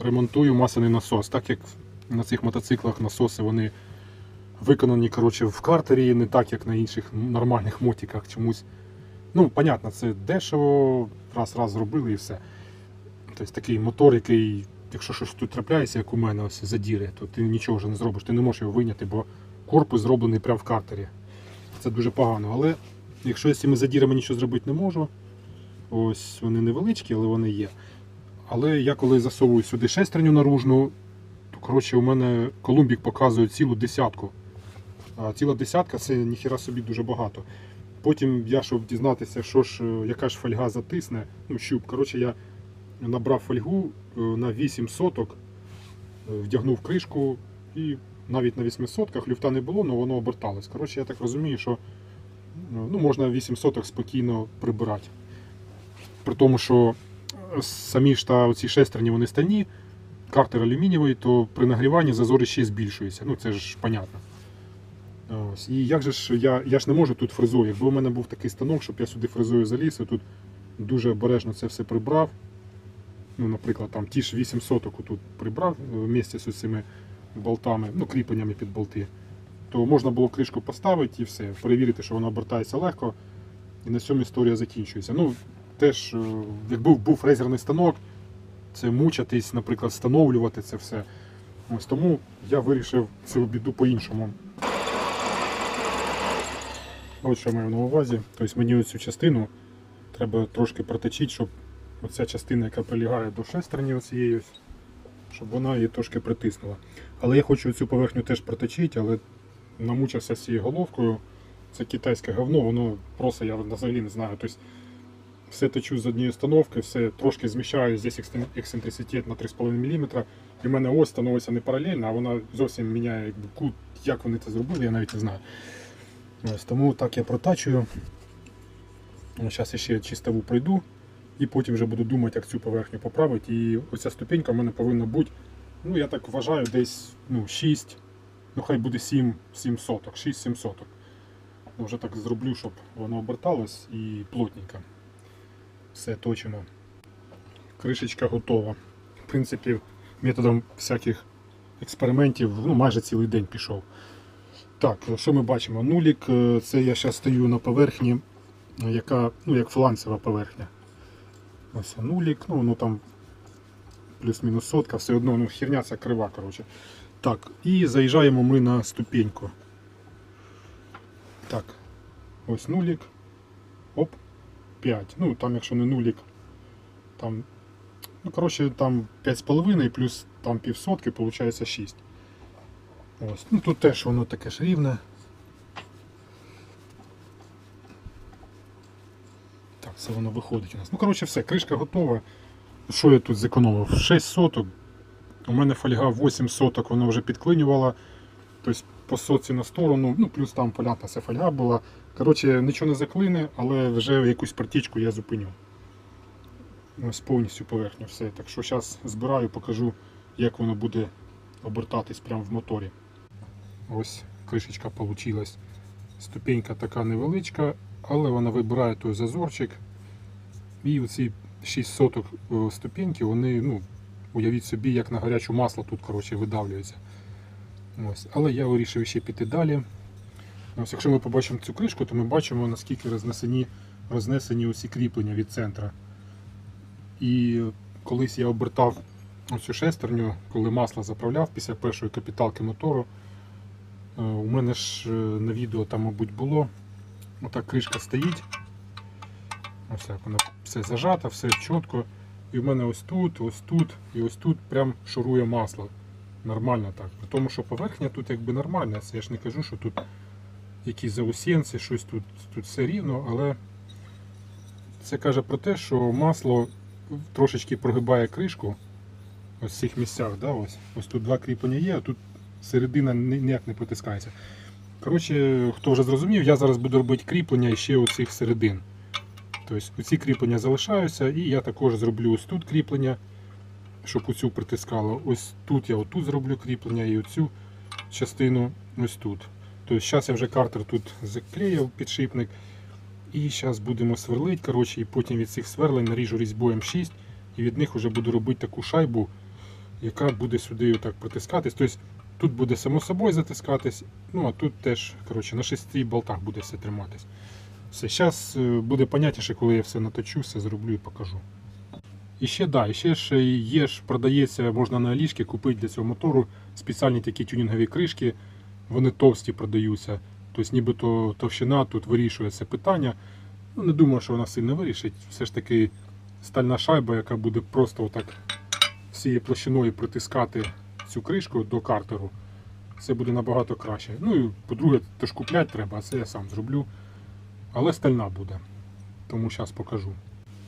ремонтую масляний насос. Так як на цих мотоциклах насоси вони виконані коротше, в картері, не так, як на інших нормальних мотиках чомусь. Ну, понятно, це дешево, раз-раз зробили і все. Тобто такий мотор, який, якщо щось тут трапляється, як у мене ось задіри, то ти нічого вже не зробиш, ти не можеш його виняти, бо корпус зроблений прямо в картері. Це дуже погано. Але якщо з цими задірами нічого зробити не можу, ось вони невеличкі, але вони є. Але я коли засовую сюди шестерню наружну, то коротше у мене Колумбік показує цілу десятку. А ціла десятка це ніхіра собі дуже багато. Потім я, щоб дізнатися, що ж, е, яка ж фольга затисне, ну щуп. Коротше, я набрав фольгу е, на 8 соток, е, вдягнув кришку і навіть на 8 сотках люфта не було, але воно оберталось. Коротше, я так розумію, що ну, можна 8 соток спокійно прибирати. При тому, що самі ж та оці шестерні вони стальні, картер алюмінієвий, то при нагріванні зазори ще збільшуються. Ну це ж понятно. Ось. І як же ж я, я ж не можу тут фрезою. Якби у мене був такий станок, щоб я сюди фрезою заліз, і тут дуже обережно це все прибрав. Ну, наприклад, там ті ж 8 соток тут прибрав е, вместе з цими болтами, ну, кріпленнями під болти, то можна було кришку поставити і все, перевірити, що вона обертається легко, і на цьому історія закінчується. Ну, теж, якби був фрезерний станок, це мучатись, наприклад, встановлювати це все. Ось тому я вирішив цю біду по-іншому. Ось що маю на увазі. Тобто мені оцю частину треба трошки проточити, щоб оця частина, яка прилягає до шестерні оцієї, щоб вона її трошки притиснула. Але я хочу цю поверхню теж проточити, але намучився з цією головкою. Це китайське говно, воно просто я взагалі не знаю. Тобто все точу з однієї установки, все трошки зміщаю здесь ексцен- ексцентриситет на 3,5 мм. І в мене ось становиться не паралельно, а вона зовсім міняє кут, як вони це зробили, я навіть не знаю. Ось, тому так я протачую. Зараз ще чистову пройду і потім вже буду думати, як цю поверхню поправити. І оця ступенька в мене повинна бути, ну я так вважаю, десь ну, 6, ну хай буде 7, 7 соток, 6-7 соток. Ну, вже так зроблю, щоб воно оберталось і плотненько. Все точимо. Кришечка готова. В принципі, методом всяких експериментів ну, майже цілий день пішов. Так, що ми бачимо? Нулік, е, це я зараз стою на поверхні, е, яка, ну, як фланцева поверхня. Ось нулік, ну воно там плюс-мінус сотка, все одно ну, херня ця крива. коротше. Так, і заїжджаємо ми на ступеньку. Так, ось нулік. Оп, 5. Ну, там, якщо не нулік, там, ну, коротше, там 5,5 плюс там півсотки, виходить 6. Ось. Ну, тут теж воно таке ж рівне. Так, це воно виходить у нас. Ну, коротше, все, кришка готова. Що я тут зекономив? 6 соток. У мене фольга 8 соток, вона вже підклинювала. Тобто по сотці на сторону, ну плюс там понятно, ця фольга була. Коротше, нічого не заклине, але вже якусь партічку я зупиню. Ось повністю поверхню все. Так що зараз збираю, покажу, як воно буде обертатись прямо в моторі. Ось кришечка вийшла. Ступенька така невеличка, але вона вибирає той зазорчик. І оці 6 соток е, ступеньки, вони, ну, уявіть собі, як на гарячу масло тут коротше, видавлюється. Ось. Але я вирішив ще піти далі. Ось, якщо ми побачимо цю кришку, то ми бачимо, наскільки рознесені, рознесені усі кріплення від центра. І колись я обертав оцю шестерню, коли масло заправляв після першої капіталки мотору. Е, У мене ж е, на відео там, мабуть, було. Отак кришка стоїть. Ось як вона все зажата, все чітко. І в мене ось тут, ось тут і ось тут прям шурує масло. Нормально так. При тому, що поверхня тут якби нормальна. Я ж не кажу, що тут якісь заусенці, щось тут, тут все рівно, але це каже про те, що масло трошечки прогибає кришку ось в цих місцях. Да? Ось, ось тут два кріплення є, а тут середина ніяк не протискається. Коротше, хто вже зрозумів, я зараз буду робити кріплення ще оцих середин. Тобто ці кріплення залишаються, і я також зроблю ось тут кріплення, щоб оцю притискало. Ось тут я отут зроблю кріплення і оцю частину ось тут. Тобто зараз я вже картер тут заклеїв підшипник. І зараз будемо сверлити, коротше, і потім від цих сверлень наріжу різьбою М6 і від них вже буду робити таку шайбу. яка буде сюди отак притискатись. Тобто тут буде само собою затискатись, ну а тут теж коротше, на шести болтах буде все триматись. Все, зараз буде понятніше, коли я все наточу, все зроблю і покажу. І ще да, і ще ж є ж, продається, можна на Алішки купити для цього мотору спеціальні такі тюнінгові кришки. Вони товсті продаються. Тобто нібито товщина тут вирішує це питання. Ну, не думаю, що вона сильно вирішить. Все ж таки стальна шайба, яка буде просто отак всією площиною притискати цю кришку до картеру. Це буде набагато краще. Ну і по-друге, теж купляти треба, а це я сам зроблю. Але стальна буде. Тому зараз покажу.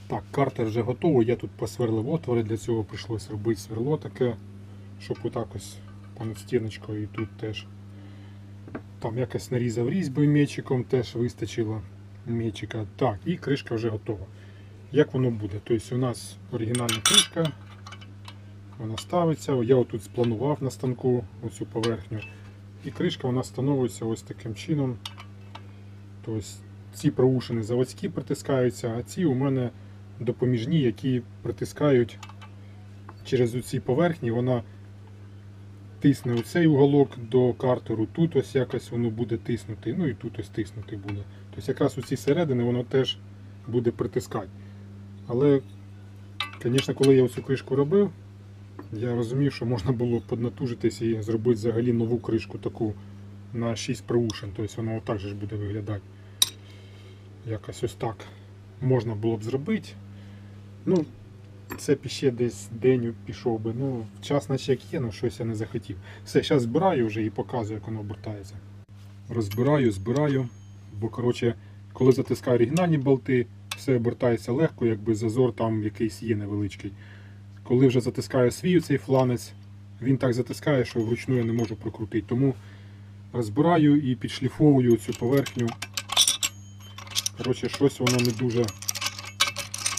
Так, картер вже готовий. Я тут посверлив отвори, для цього прийшлося робити сверло таке, щоб отак ось понад стіночкою і тут теж. Там якось нарізав різьбою мечиком, теж вистачило мечика. Так, і кришка вже готова. Як воно буде? Тобто у нас оригінальна кришка, вона ставиться. Я отут спланував на станку оцю поверхню. І кришка нас становиться ось таким чином. Тобто ці проушини заводські притискаються, а ці у мене допоміжні, які притискають через ці поверхні. Вона тисне оцей уголок до картеру, тут ось якось воно буде тиснути, ну і тут ось тиснути буде. Тобто якраз у ці середини воно теж буде притискати. Але, звісно, коли я цю кришку робив, я розумів, що можна було поднатужитись і зробити взагалі нову кришку таку на 6 проушин. Тобто воно отак же буде виглядати. Якось ось так можна було б зробити. Ну, це б ще десь день пішов би. Ну, час наче як є, ну щось я не захотів. Все, зараз збираю вже і показую, як воно обертається. Розбираю, збираю. Бо, коротше, коли затискаю оригінальні болти, все обертається легко, якби зазор там якийсь є невеличкий. Коли вже затискаю свій цей фланець, він так затискає, що вручну я не можу прокрутити. Тому розбираю і підшліфовую цю поверхню. Коротше, щось воно не дуже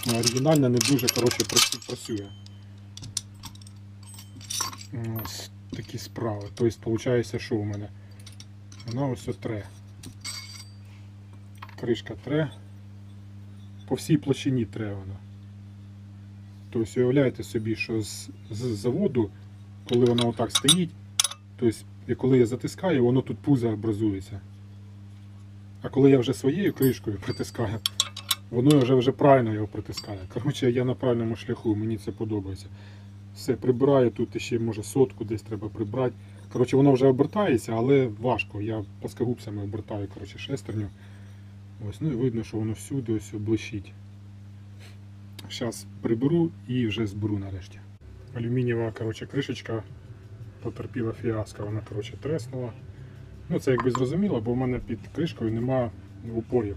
оригінальне, не дуже коротше, працює. Ось такі справи. Тобто, виходить, що у мене? Вона ось отре. Кришка тре. По всій площині тре вона. Тобто уявляєте собі, що з, з заводу, коли вона отак стоїть, тобто, і коли я затискаю, воно тут пузо образується. А коли я вже своєю кришкою притискаю, воно вже, вже правильно його притискає. Коротше, я на правильному шляху, мені це подобається. Все, прибираю, тут ще може сотку десь треба прибрати. Коротше, воно вже обертається, але важко. Я плоскогубцями обертаю коротше, шестерню. Ось, ну і видно, що воно всюди ось блищить. Зараз приберу і вже зберу нарешті. Алюмінієва коротше, кришечка потерпіла фіаско, вона коротше, треснула. Ну це якби зрозуміло, бо в мене під кришкою нема упорів.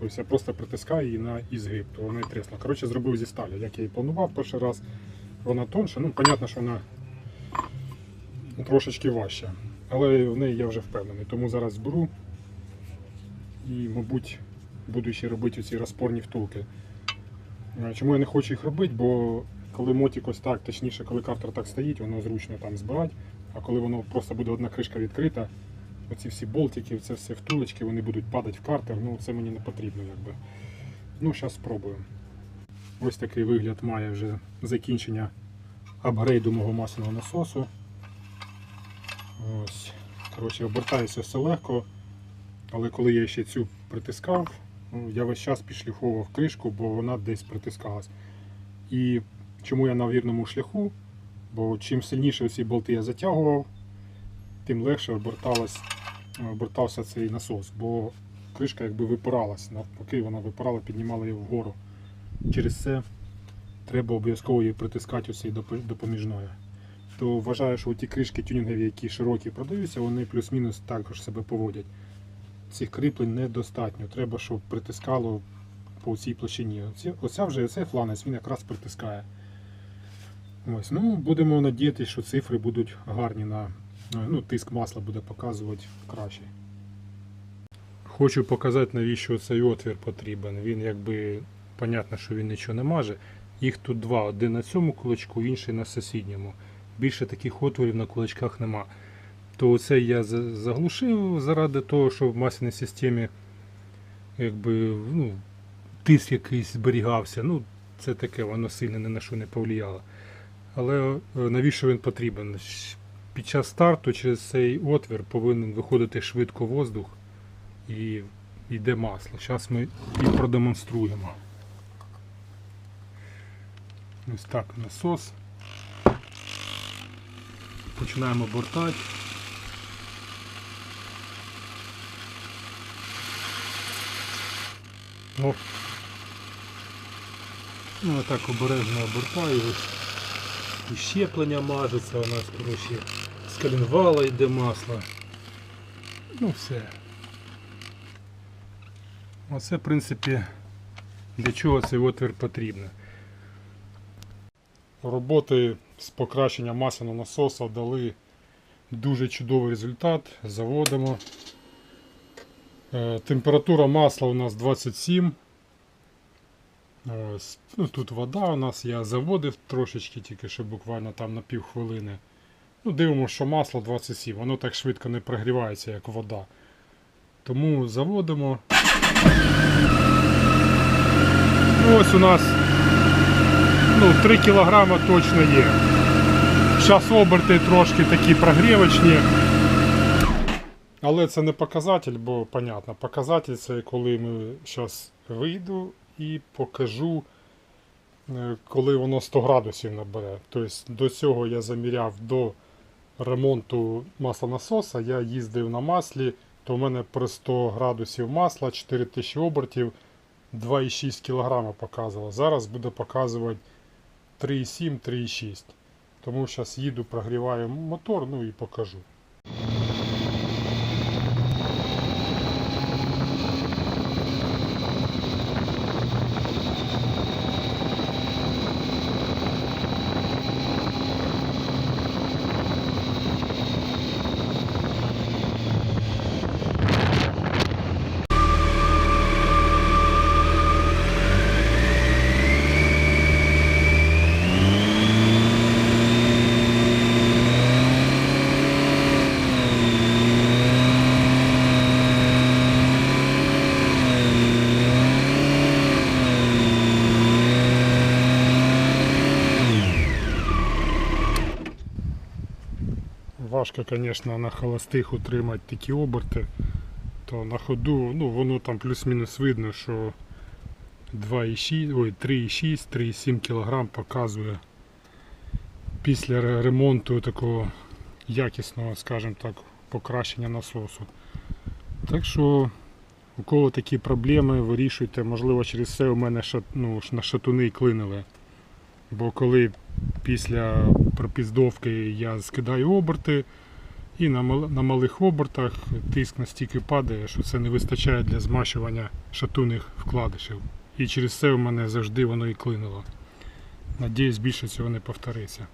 Тобто я просто притискаю її на ізгиб, то вона і тресла. Коротше, зробив зі сталі, як я і планував перший раз. Вона тонша, ну, понятно, що вона трошечки важча. Але в неї я вже впевнений. Тому зараз зберу і, мабуть, буду ще робити ці розпорні втулки. Е, Чому я не хочу їх робити? Бо коли мотик ось так, точніше, коли картер так стоїть, воно зручно там збирати. А коли воно просто буде одна кришка відкрита, оці всі болтики, це все втулочки, вони будуть падати в картер, ну це мені не потрібно. якби. Ну, зараз спробую. Ось такий вигляд має вже закінчення апгрейду мого масляного насосу. Ось. Коротше, обертається все легко, але коли я ще цю притискав, ну, я весь час підшліфовував кришку, бо вона десь притискалась. І чому я на вірному шляху? Бо чим сильніше ці болти я затягував, тим легше оберталась, обертався цей насос, бо кришка якби випиралась, навпаки, вона випирала, піднімала її вгору. Через це треба обов'язково її притискати оцей допоміжною. То вважаю, що ті кришки тюнінгові, які широкі продаються, вони плюс-мінус також себе поводять. Цих кріплень недостатньо. Треба, щоб притискало по цій площині. Оця вже оцей фланець він якраз притискає. Ось, ну, будемо надіятися, що цифри будуть гарні на ну, тиск масла буде показувати краще. Хочу показати, навіщо цей отвір потрібен. Він якби, понятно, що він нічого не маже. Їх тут два. Один на цьому кулачку, інший на сусідньому. Більше таких отворів на кулачках нема. То оце я заглушив заради того, щоб в масляній системі якби, ну, тиск якийсь зберігався. Ну, це таке, воно сильно ні на що не повлияло. Але е, навіщо він потрібен? Під час старту через цей отвір повинен виходити швидко воздух і йде масло. Зараз ми і продемонструємо. Ось так насос. Починаємо бортати. О. Ну, так обережно обертаю. І щеплення мажеться, у нас коротше, з коленвала йде масло. Ну все. Оце, в принципі, для чого цей отвір потрібен. Роботи з покращення масляного насоса дали дуже чудовий результат. Заводимо. Е, Температура масла у нас 27. Ось. Ну, тут вода у нас, я заводив трошечки, тільки що буквально там на півхвилини. Ну, дивимося, що масло 27, воно так швидко не прогрівається, як вода. Тому заводимо. Ну, ось у нас ну, 3 кг точно є. Зараз оберти трошки такі прогрівочні. Але це не показатель, бо понятно, показатель це коли ми зараз вийду і покажу, е, коли воно 100 градусів набере. Тобто до цього я заміряв до ремонту маслонасоса, я їздив на маслі, то в мене при 100 градусів масла 4000 обертів 2,6 кг показувало. Зараз буде показувати 3,7-3,6. Тому зараз їду, прогріваю мотор, ну і покажу. Важко, звісно, на холостих утримати такі оберти, то на ходу, ну воно там плюс-мінус видно, що 3,6, 3,7 кг показує після ремонту такого якісного, скажімо так, покращення насосу. Так що, у кого такі проблеми, вирішуйте, можливо, через це у мене шат, ну, на шатуни клинили. Бо коли після пропіздовки я скидаю оберти, і на, на малих обертах тиск настільки падає, що це не вистачає для змащування шатунних вкладишів. І через це в мене завжди воно і клинуло. Надіюсь, більше цього не повториться.